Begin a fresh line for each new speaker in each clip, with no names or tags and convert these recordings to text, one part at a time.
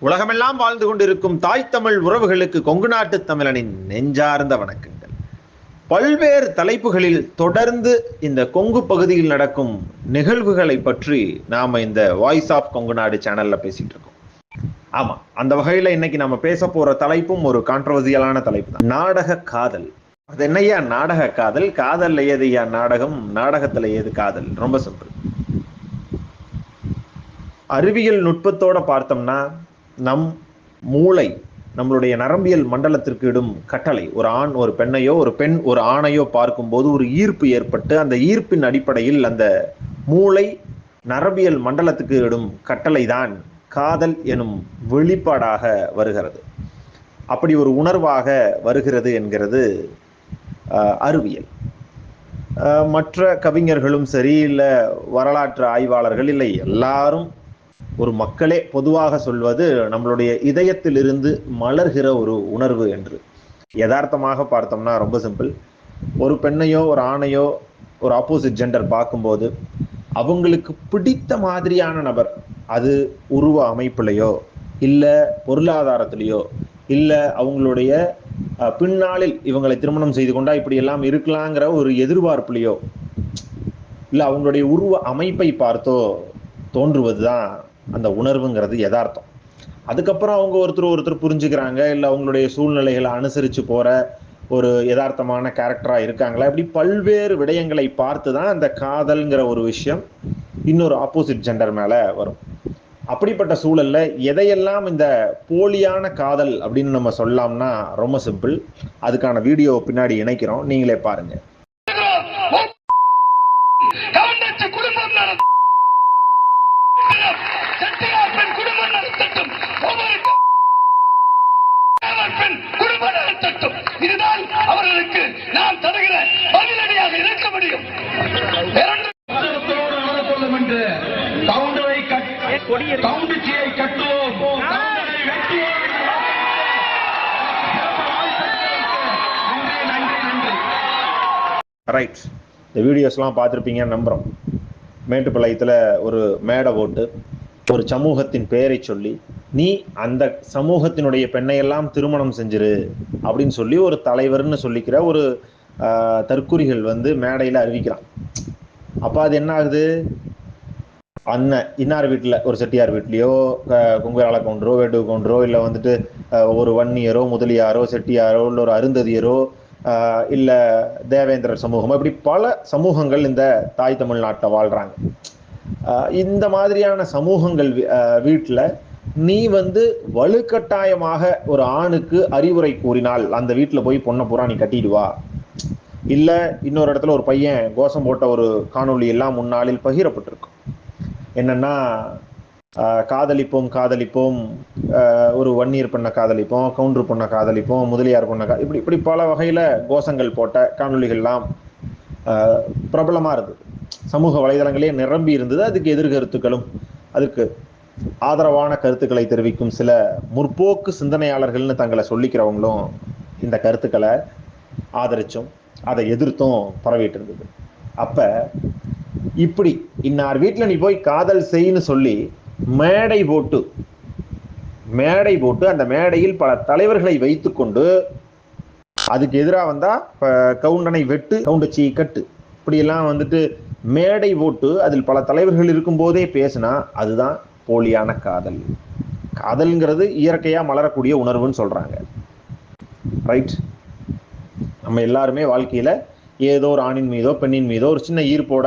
உலகமெல்லாம் வாழ்ந்து கொண்டிருக்கும் தாய் தமிழ் உறவுகளுக்கு கொங்கு நாட்டு தமிழனின் நெஞ்சார்ந்த வணக்கங்கள். பல்வேறு தலைப்புகளில் தொடர்ந்து இந்த கொங்கு பகுதியில் நடக்கும் நிகழ்வுகளை பற்றி நாம இந்த வாய்ஸ் ஆஃப் கொங்கு நாடு சேனல்ல பேசிட்டு இருக்கோம். ஆமா அந்த வகையில இன்னைக்கு நம்ம பேச போற தலைப்பும் ஒரு கான்ட்ரவர்சியலான தலைப்பு தான். நாடக காதல். அது என்னய்யா? நாடக காதல். காதல்ல ஏது ஐயா நாடகம்? நாடகத்துல ஏது காதல்? ரொம்ப சிம்பிள் அறிவியல் நுட்பத்தோட பார்த்தோம்னா நம் மூளை நம்மளுடைய நரம்பியல் மண்டலத்திற்கு இடும் கட்டளை. ஒரு ஆண் ஒரு பெண்ணையோ ஒரு பெண் ஒரு ஆணையோ பார்க்கும்போது ஒரு ஈர்ப்பு ஏற்பட்டு அந்த ஈர்ப்பின் அடிப்படையில் அந்த மூளை நரம்பியல் மண்டலத்துக்கு இடும் கட்டளை தான் காதல் எனும் வெளிப்பாடாக வருகிறது. அப்படி ஒரு உணர்வாக வருகிறது என்கிறது அறிவியல். மற்ற கவிஞர்களும் சரி இல்லை வரலாற்று ஆய்வாளர்கள் இல்லை எல்லாரும் ஒரு மக்களே பொதுவாக சொல்வது நம்மளுடைய இதயத்திலிருந்து மலர்கிற ஒரு உணர்வு என்று. யதார்த்தமாக பார்த்தோம்னா ரொம்ப சிம்பிள். ஒரு பெண்ணையோ ஒரு ஆணையோ ஒரு ஆப்போசிட் ஜெண்டர் பார்க்கும்போது அவங்களுக்கு பிடித்த மாதிரியான நபர் அது உருவ அமைப்புலையோ இல்லை பொருளாதாரத்திலையோ இல்லை அவங்களுடைய பின்னாளில் இவங்களை திருமணம் செய்து கொண்டா இப்படி எல்லாம் இருக்கலாங்கிற ஒரு எதிர்பார்ப்புலையோ இல்லை அவங்களுடைய உருவ அமைப்பை பார்த்தோ தோன்றுவது தான் அந்த உணர்வுங்கிறது யதார்த்தம். அதுக்கப்புறம் அவங்க ஒருத்தர் ஒருத்தர் புரிஞ்சுக்கிறாங்க இல்லை அவங்களுடைய சூழ்நிலைகளை அனுசரித்து போகிற ஒரு யதார்த்தமான கேரக்டராக இருக்காங்களா? இப்படி பல்வேறு விடயங்களை பார்த்து தான் அந்த காதல்ங்கிற ஒரு விஷயம் இன்னொரு ஆப்போசிட் ஜெண்டர் மேலே வரும். அப்படிப்பட்ட சூழல்ல எதையெல்லாம் இந்த போலியான காதல் அப்படின்னு நம்ம சொல்லலாம்னா ரொம்ப சிம்பிள் அதுக்கான வீடியோ பின்னாடி இணைக்கிறோம். நீங்களே
பாருங்கள் செட்டியார் பெண் குடும்பம் நடத்தட்டும். ஒவ்வொரு பெண் குடும்பம் நடத்தட்டும். இதுதான் அவர்களுக்கு நாம் தருகிற பதிலடியாக இருக்க முடியும். வேறொன்று
கட்டுவோம்
ரைட் இந்த வீடியோஸ்லாம் பார்த்துருப்பீங்கன்னு நம்புகிறோம் மேட்டுப்பாளையத்தில் ஒரு மேடை போட்டு ஒரு சமூகத்தின் பெயரை சொல்லி நீ அந்த சமூகத்தினுடைய பெண்ணையெல்லாம் திருமணம் செஞ்சிரு அப்படின்னு சொல்லி ஒரு தலைவர்னு சொல்லிக்கிற ஒரு ஆஹ், தற்குறிகள் வந்து மேடையில் அறிவிக்கிறான். அப்போ அது என்ன ஆகுது? அண்ணன் இன்னார் வீட்டில் ஒரு செட்டியார் வீட்லேயோ குங்குரால கவுண்டரோ வேட்டு கவுண்டரோ இல்லை வந்துட்டு ஒரு வன்னியரோ முதலியாரோ செட்டியாரோ இல்லை ஒரு அருந்ததியரோ இல்லை தேவேந்திரர் சமூகமோ இப்படி பல சமூகங்கள் இந்த தாய் தமிழ்நாட்டில் வாழ்கிறாங்க இந்த மாதிரியான சமூகங்கள் வீட்டில் நீ வந்து வலுக்கட்டாயமாக ஒரு ஆணுக்கு அறிவுரை கூறினால் அந்த வீட்டில் போய் பொண்ணை பூரா நீ கட்டிடுவா இல்லை இன்னொரு இடத்துல ஒரு பையன் கோஷம் போட்ட ஒரு காணொளி எல்லாம் முன்னாளில் பகிரப்பட்டிருக்கும். என்னன்னா காதலிப்போம் காதலிப்போம் ஒரு வன்னியர் பண்ண காதலிப்போம் கவுண்டர் பண்ண காதலிப்போம் முதலியார் பண்ண கா இப்படி இப்படி பல வகையில் கோஷங்கள் போட்ட காணொலிகள்லாம் பிரபலமாக இருந்தது. சமூக வலைதளங்களே நிரம்பி இருந்தது. அதுக்கு எதிர்கருத்துக்களும் அதுக்கு ஆதரவான கருத்துக்களை தெரிவிக்கும் சில முற்போக்கு சிந்தனையாளர்கள்னு தங்களை சொல்லிக்கிறவங்களும் இந்த கருத்துக்களை ஆதரிச்சும் அதை எதிர்த்தும் பரவிட்டு இருந்தது. அப்ப இப்படி இன்னார் வீட்டில் நீ போய் காதல் செய்ன்னு சொல்லி மேடை போட்டு மேடை போட்டு அந்த மேடையில் பல தலைவர்களை வைத்துக்கொண்டு அதுக்கு எதிராக வந்தா கவுண்டனை வெட்டு கவுண்டச்சி கட்டு. இப்படியெல்லாம் வந்துட்டு மேடை ஓட்டு அதில் பல தலைவர்கள் இருக்கும்போதே பேசினா அதுதான் போலியான காதல். காதல்ங்கிறது இயற்கையாக மலரக்கூடிய உணர்வுன்னு சொல்கிறாங்க ரைட் நம்ம எல்லாருமே வாழ்க்கையில் ஏதோ ஒரு ஆணின் மீதோ பெண்ணின் மீதோ ஒரு சின்ன ஈர்ப்போட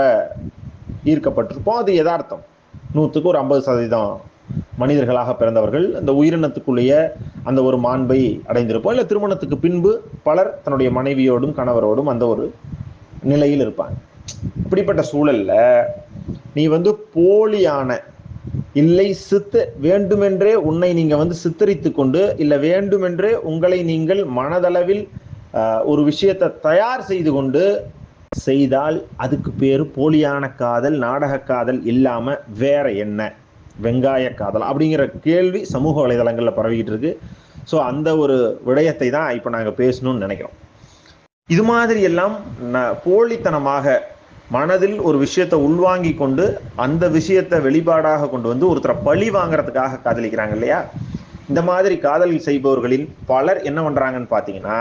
ஈர்க்கப்பட்டிருப்போம். அது யதார்த்தம். நூற்றுக்கு ஒரு ஐம்பது சதவீதம் மனிதர்களாக பிறந்தவர்கள் அந்த உயிரினத்துக்குள்ளேயே அந்த ஒரு மாண்பை அடைந்திருப்போம். இல்லை திருமணத்துக்கு பின்பு பலர் தன்னுடைய மனைவியோடும் கணவரோடும் அந்த ஒரு நிலையில் இருப்பாங்க. இப்படிப்பட்ட சூழல்ல நீ வந்து போலியான இல்லை சித்த வேண்டுமென்றே உன்னை நீங்க வந்து சித்தரித்து கொண்டு இல்லை வேண்டுமென்றே உங்களை நீங்கள் மனதளவில் ஒரு விஷயத்தை தயார் செய்து கொண்டு செய்தால் அதுக்கு பேர் போலியான காதல் நாடக காதல் இல்லாம வேற என்ன? வெங்காய காதல் அப்படிங்கிற கேள்வி சமூக வலைதளங்கள்ல பரவிக்கிட்டு இருக்கு. ஸோ அந்த ஒரு விடயத்தை தான் இப்போ நாங்கள் பேசணும்னு நினைக்கிறோம். இது மாதிரி எல்லாம் போலித்தனமாக மனதில் ஒரு விஷயத்தை உள்வாங்கி கொண்டு அந்த விஷயத்தை வெளிப்பாடாக கொண்டு வந்து ஒருத்தரை பழி வாங்குறதுக்காக காதலிக்கிறாங்க இல்லையா? இந்த மாதிரி காதல் செய்பவர்களில் பலர் என்ன பண்ணுறாங்கன்னு பார்த்தீங்கன்னா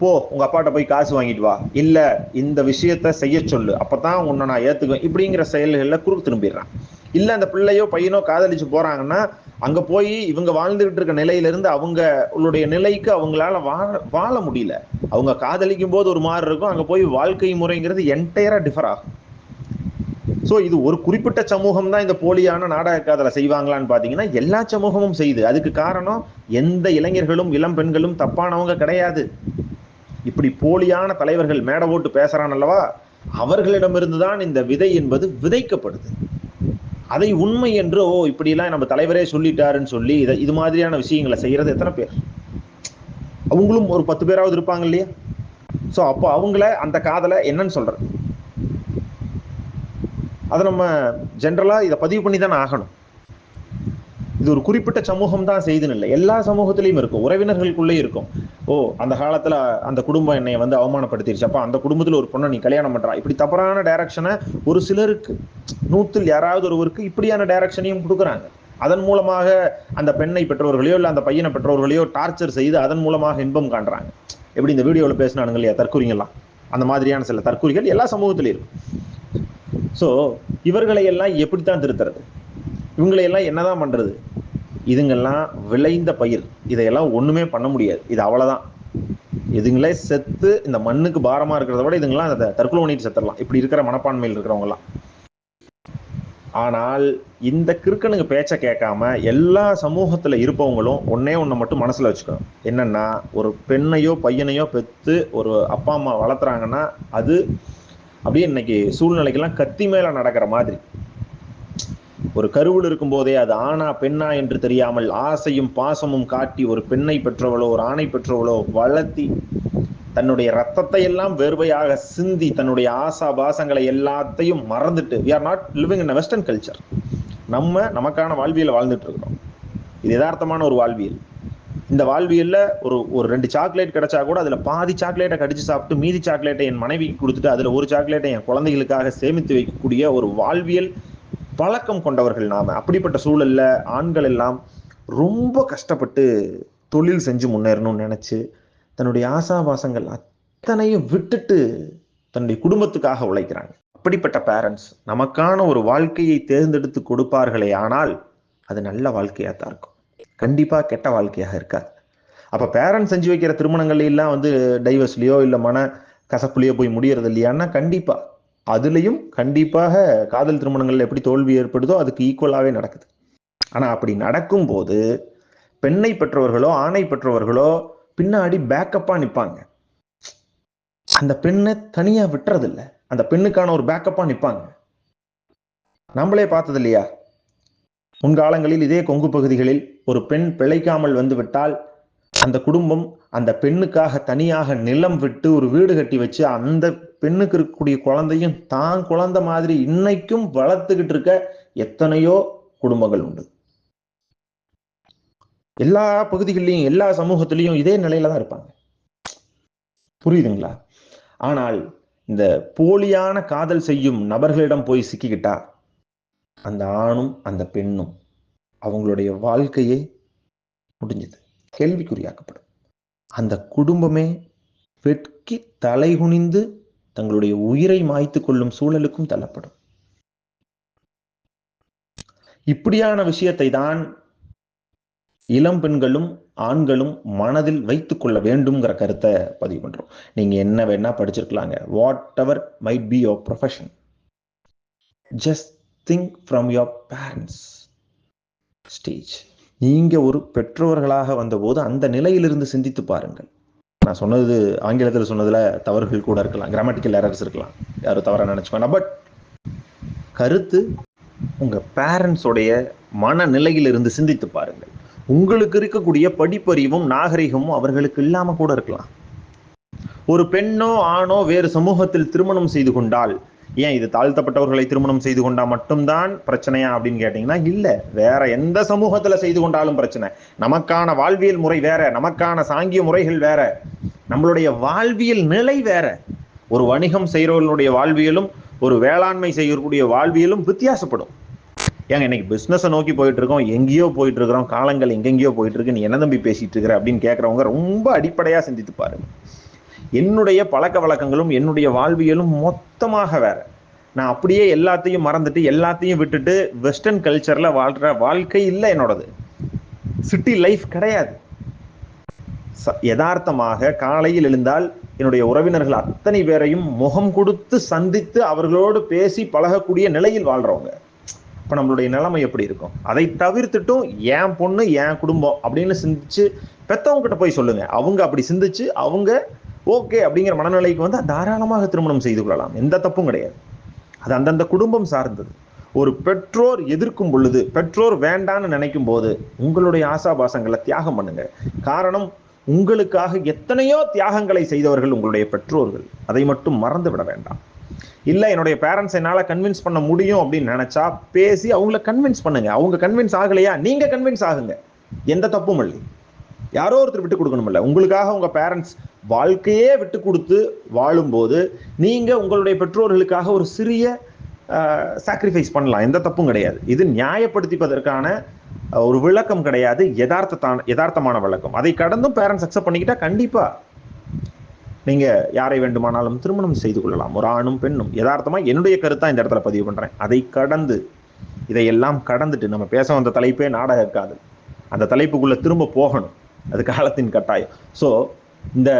போ உங்கள் அப்பாட்ட போய் காசு வாங்கிட்டு வா. இல்லை இந்த விஷயத்த செய்ய சொல்லு. அப்போ தான் உன்னை நான் ஏற்றுக்குவேன் இப்படிங்கிற செயல்களில் குறுக்கு திரும்பிடுறான். இல்லை அந்த பிள்ளையோ பையனோ காதலிச்சு போறாங்கன்னா அங்க போய் இவங்க வாழ்ந்துகிட்டு இருக்க நிலையிலிருந்து அவங்க அவங்களுடைய நிலைக்கு அவங்களால வாழ வாழ முடியல. அவங்க காதலிக்கும் போது ஒரு மாதிரி இருக்கும் அங்க போய் வாழ்க்கை முறைங்கிறது என்டையராக டிஃபர் ஆகும். ஸோ இது ஒரு குறிப்பிட்ட சமூகம் தான் இந்த போலியான நாடக காதலை செய்வாங்களான்னு பார்த்தீங்கன்னா எல்லா சமூகமும் செய்யுது அதுக்கு காரணம் எந்த இளைஞர்களும் இளம் பெண்களும் தப்பானவங்க கிடையாது. இப்படி போலியான தலைவர்கள் மேடை ஓட்டு பேசுறான் அல்லவா? அவர்களிடமிருந்து தான் இந்த விதை என்பது விதைக்கப்படுது. அதை உண்மை என்று ஓ இப்படிலாம் நம்ம தலைவரே சொல்லிட்டாருன்னு சொல்லி இதை இது மாதிரியான விஷயங்களை செய்யறது எத்தனை பேர்? அவங்களும் ஒரு பத்து பேராவது இருப்பாங்க இல்லையா? ஸோ அப்போ அவங்கள அந்த காதலை என்னன்னு சொல்கிறது அதை நம்ம ஜென்ரலாக இதை பதிவு பண்ணி தானே ஆகணும். இது ஒரு குறிப்பிட்ட சமூகம் தான் செய்துன்னு இல்லை. எல்லா சமூகத்திலையும் இருக்கும். உறவினர்களுக்குள்ளே இருக்கும். ஓ அந்த காலத்தில் அந்த குடும்பம் என்னை வந்து அவமானப்படுத்திருச்சு. அப்போ அந்த குடும்பத்தில் ஒரு பொண்ணை நீ கல்யாணம் பண்ணுறா இப்படி தவறான டைரக்ஷனை ஒரு சிலருக்கு நூற்றில் யாராவது ஒருவருக்கு இப்படியான டைரக்ஷனையும் கொடுக்குறாங்க. அதன் மூலமாக அந்த பெண்ணை பெற்றோர்களையோ இல்லை அந்த பையனை பெற்றோர்களையோ டார்ச்சர் செய்து அதன் மூலமாக இன்பம் காண்றாங்க. எப்படி இந்த வீடியோவில் பேசினானுங்க இல்லையா? தற்கூறிங்கெல்லாம் அந்த மாதிரியான சில தற்கூறிகள் எல்லா சமூகத்திலையும் இருக்கும். ஸோ இவர்களை எல்லாம் எப்படித்தான் திருத்துறது? இவங்களை எல்லாம் என்னதான் பண்றது? இதுங்கெல்லாம் விளைந்த பயிர். இதையெல்லாம் ஒண்ணுமே பண்ண முடியாது. இது அவ்வளவுதான். இதுங்களே செத்து இந்த மண்ணுக்கு பாரமா இருக்கிறத விட இதுங்கெல்லாம் அதை தற்கொலை பண்ணிட்டு செத்துடலாம். இப்படி இருக்கிற மனப்பான்மையில் இருக்கிறவங்கலாம் ஆனால் இந்த கிறுக்கனுங்க பேச்ச கேட்காம எல்லா சமூகத்துல இருப்பவங்களும் ஒன்னே ஒண்ணு மட்டும் மனசுல வச்சுக்கணும். என்னன்னா ஒரு பெண்ணையோ பையனையோ பெத்து ஒரு அப்பா அம்மா வளர்த்துறாங்கன்னா அது அப்படியே இன்னைக்கு சூழ்நிலைக்கெல்லாம் கத்தி மேல நடக்கிற மாதிரி. ஒரு கருவில் இருக்கும் போதே அது ஆணா பெண்ணா என்று தெரியாமல் ஆசையும் பாசமும் காட்டி ஒரு பெண்ணை பெற்றவளோ ஒரு ஆணை பெற்றவளோ வளர்த்தி தன்னுடைய ரத்தத்தை எல்லாம் வேர்வையாக சிந்தி தன்னுடைய ஆசா பாசங்களை எல்லாத்தையும் மறந்துட்டு we are not living in western culture நம்ம நமக்கான வாழ்வியலை வாழ்ந்துட்டு இருக்கிறோம். இது யதார்த்தமான ஒரு வாழ்வியல். இந்த வாழ்வியல்ல ஒரு ஒரு ரெண்டு சாக்லேட் கிடைச்சா கூட அதுல பாதி சாக்லேட்டை கடிச்சு சாப்பிட்டு மீதி சாக்லேட்டை என் மனைவிக்கு கொடுத்துட்டு அதுல ஒரு சாக்லேட்டை என் குழந்தைகளுக்காக சேமித்து வைக்கக்கூடிய ஒரு வாழ்வியல் பழக்கம் கொண்டவர்கள் நாம். அப்படிப்பட்ட சூழலில் ஆண்கள் எல்லாம் ரொம்ப கஷ்டப்பட்டு தொழில் செஞ்சு முன்னேறணும்னு நினச்சி தன்னுடைய ஆசாபாசங்கள் அத்தனையும் விட்டுட்டு தன்னுடைய குடும்பத்துக்காக உழைக்கிறாங்க. அப்படிப்பட்ட பேரண்ட்ஸ் நமக்கான ஒரு வாழ்க்கையை தேர்ந்தெடுத்து கொடுப்பார்களே ஆனால் அது நல்ல வாழ்க்கையாக தான் இருக்கும். கண்டிப்பாக கெட்ட வாழ்க்கையாக இருக்காது. அப்போ பேரண்ட்ஸ் செஞ்சு வைக்கிற திருமணங்கள்லாம் வந்து டைவர்ஸ்லேயோ இல்லை மன கசப்புலையோ போய் முடியறது இல்லையான்னா கண்டிப்பாக அதுலயும் கண்டிப்பாக காதல் திருமணங்கள் எப்படி தோல்வி ஏற்படுதோ அதுக்கு ஈக்குவலாவே நடக்குது. ஆனா அப்படி நடக்கும்போது பெண்ணை பெற்றவர்களோ ஆணை பெற்றவர்களோ பின்னாடி பேக்கப்பா நிற்பாங்க அந்த பெண்ணை தனியா விட்டுறதில்ல. அந்த பெண்ணுக்கான ஒரு பேக்கப்பா நிற்பாங்க நம்மளே பார்த்தது இல்லையா முன்காலங்களில் இதே கொங்கு பகுதிகளில் ஒரு பெண் பிழைக்காமல் வந்து விட்டால் அந்த குடும்பம் அந்த பெண்ணுக்காக தனியாக நிலம் விட்டு ஒரு வீடு கட்டி வச்சு அந்த பெண்ணுக்கு இருக்கக்கூடிய குழந்தையும் தான் குழந்தை மாதிரி இன்னைக்கும் வளர்த்துக்கிட்டு இருக்க எத்தனையோ குடும்பங்கள் உண்டு. எல்லா பகுதிகளிலையும் எல்லா சமூகத்திலையும் இதே நிலையில தான் இருப்பாங்க. புரியுதுங்களா? ஆனால் இந்த போலியான காதல் செய்யும் நபர்களிடம் போய் சிக்கிக்கிட்டா அந்த ஆணும் அந்த பெண்ணும் அவங்களுடைய வாழ்க்கையே முடிஞ்சது. கேள்விக்குறியாக்கப்படும். அந்த குடும்பமே வெட்கி தலைகுனிந்து தங்களுடைய உயிரை மாய்த்து கொள்ளும் சூழலுக்கும் தள்ளப்படும். இப்படியான விஷயத்தை தான் இளம் பெண்களும் ஆண்களும் மனதில் வைத்துக் கொள்ள வேண்டும்ங்கிற கருத்தை பதிவு பண்றோம். நீங்க என்ன வேணா படிச்சிருக்கலாங்க. Whatever might be your profession just think from your parents stage நீங்கள் ஒரு பெற்றோர்களாக வந்தபோது அந்த நிலையிலிருந்து சிந்தித்து பாருங்கள். நான் சொன்னது ஆங்கிலத்தில் சொன்னதில் தவறுகள் கூட இருக்கலாம் கிராமட்டிக்கல் எரர்ஸ் இருக்கலாம். யாரும் தவறாக நினச்சிக்கோங்க. பட் கருத்து உங்கள் பேரண்ட்ஸோடைய மனநிலையிலிருந்து சிந்தித்து பாருங்கள். உங்களுக்கு இருக்கக்கூடிய படிப்பறிவும் நாகரிகமும் அவர்களுக்கு இல்லாமல் கூட இருக்கலாம். ஒரு பெண்ணோ ஆணோ வேறு சமூகத்தில் திருமணம் செய்து கொண்டால் ஏன் இது தாழ்த்தப்பட்டவர்களை திருமணம் செய்து கொண்டா மட்டும்தான் பிரச்சனையா அப்படின்னு கேட்டீங்கன்னா இல்ல. வேற எந்த சமூகத்துல செய்து கொண்டாலும் பிரச்சனை. நமக்கான வாழ்வியல் முறை வேற நமக்கான சாங்கிய முறைகள் வேற. நம்மளுடைய வாழ்வியல் நிலை வேற. ஒரு வணிகம் செய்கிறவர்களுடைய வாழ்வியலும் ஒரு வேளாண்மை செய்யக்கூடிய வாழ்வியலும் வித்தியாசப்படும். ஏங்க இன்னைக்கு பிஸ்னஸை நோக்கி போயிட்டு இருக்கோம் எங்கேயோ போயிட்டு இருக்கிறோம் காலங்கள் எங்கெங்கேயோ போயிட்டு இருக்கு நீ என்ன தம்பி பேசிட்டு இருக்கிற அப்படின்னு கேட்கறவங்க ரொம்ப அடிப்படையா சிந்தித்து பாருங்க என்னுடைய பழக்க வழக்கங்களும் என்னுடைய வாழ்வியலும் மொத்தமாக வேற. நான் அப்படியே எல்லாத்தையும் மறந்துட்டு எல்லாத்தையும் விட்டுட்டு வெஸ்டர்ன் கல்ச்சரில் வாழ்கிற வாழ்க்கை இல்லை என்னோடது. சிட்டி லைஃப் கிடையாது. ச- யதார்த்தமாக காலையில் எழுந்தால் என்னுடைய உறவினர்கள் அத்தனை பேரையும் முகம் கொடுத்து சந்தித்து அவர்களோடு பேசி பழகக்கூடிய நிலையில் வாழ்றவங்க. இப்போ நம்மளுடைய நிலைமை எப்படி இருக்கும்? அதை தவிர்த்துட்டும் என் பொண்ணு என் குடும்பம் அப்படின்னு சிந்திச்சு பெத்தவங்க கிட்ட போய் சொல்லுங்க. அவங்க அப்படி சிந்திச்சு அவங்க ஓகே அப்படிங்கிற மனநிலைக்கு வந்து தாராளமாக திருமணம் செய்து கொள்ளலாம். எந்த தப்பும் கிடையாது. அது அந்தந்த குடும்பம் சார்ந்தது. ஒரு பெற்றோர் எதிர்க்கும் பொழுது பெற்றோர் வேண்டான்னு நினைக்கும் போது உங்களுடைய ஆசாபாசங்களை தியாகம் பண்ணுங்க. காரணம் உங்களுக்காக எத்தனையோ தியாகங்களை செய்தவர்கள் உங்களுடைய பெற்றோர்கள். அதை மட்டும் மறந்து விட வேண்டாம். இல்லை என்னுடைய பேரண்ட்ஸ் என்னால் கன்வின்ஸ் பண்ண முடியும் அப்படின்னு நினச்சா பேசி அவங்கள கன்வின்ஸ் பண்ணுங்க. அவங்க கன்வின்ஸ் ஆகலையா? நீங்கள் கன்வின்ஸ் ஆகுங்க. எந்த தப்பும் இல்லை. யாரோ ஒருத்தர் விட்டு கொடுக்கணும்ல உங்களுக்காக உங்கள் பேரண்ட்ஸ் வாழ்க்கையே விட்டு கொடுத்து வாழும்போது நீங்கள் உங்களுடைய பெற்றோர்களுக்காக ஒரு சிறிய சாக்ரிஃபைஸ் பண்ணலாம். எந்த தப்பும் கிடையாது. இது நியாயப்படுத்திப்பதற்கான ஒரு விளக்கம் கிடையாது. யதார்த்தத்தான யதார்த்தமான விளக்கம். அதை கடந்தும் பேரண்ட்ஸ் அக்செப்ட் பண்ணிக்கிட்டா கண்டிப்பாக நீங்கள் யாரை வேண்டுமானாலும் திருமணம் செய்து கொள்ளலாம். ஒரு ஆணும் பெண்ணும். யதார்த்தமாக என்னுடைய கருத்தாக இந்த இடத்துல பதிவு பண்ணுறேன் அதை கடந்து இதையெல்லாம் கடந்துட்டு நம்ம பேச வந்த தலைப்பே நாடக காதல் அந்த தலைப்புக்குள்ளே திரும்ப போகணும். அது காலத்தின் கட்டாயம். ஸோ இந்த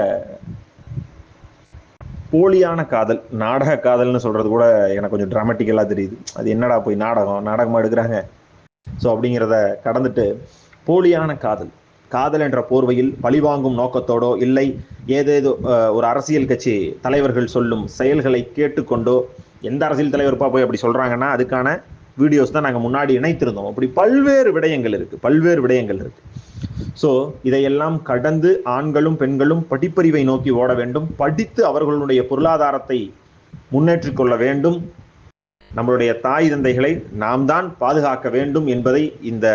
போலியான காதல் நாடக காதல்னு சொல்றது கூட எனக்கு கொஞ்சம் ட்ராமட்டிக்கலாக தெரியுது. அது என்னடா போய் நாடகம் நாடகமாக எடுக்கிறாங்க? ஸோ அப்படிங்கிறத கடந்துட்டு போலியான காதல். காதல் என்ற போர்வையில் பழிவாங்கும் நோக்கத்தோடோ இல்லை ஏதேதோ ஒரு அரசியல் கட்சி தலைவர்கள் சொல்லும் செயல்களை கேட்டுக்கொண்டோ எந்த அரசியல் தலைவர்ப்பா போய் அப்படி சொல்கிறாங்கன்னா அதுக்கான வீடியோஸ் தான் நாங்கள் முன்னாடி இணைத்திருந்தோம். அப்படி பல்வேறு விடயங்கள் இருக்குது பல்வேறு விடயங்கள் இருக்குது ஸோ இதையெல்லாம் கடந்து ஆண்களும் பெண்களும் படிப்பறிவை நோக்கி ஓட வேண்டும். படித்து அவர்களுடைய பொருளாதாரத்தை முன்னேற்றிக் கொள்ள வேண்டும். நம்மளுடைய தாய் தந்தைகளை நாம் தான் பாதுகாக்க வேண்டும் என்பதை இந்த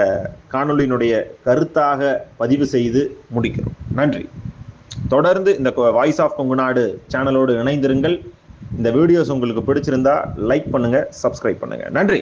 காணொளியினுடைய கருத்தாக பதிவு செய்து முடிக்கிறோம். நன்றி. தொடர்ந்து இந்த வாய்ஸ் ஆஃப் கொங்குநாடு சேனலோடு இணைந்திருங்கள். இந்த வீடியோஸ் உங்களுக்கு பிடிச்சிருந்தா லைக் பண்ணுங்க சப்ஸ்கிரைப் பண்ணுங்க. நன்றி.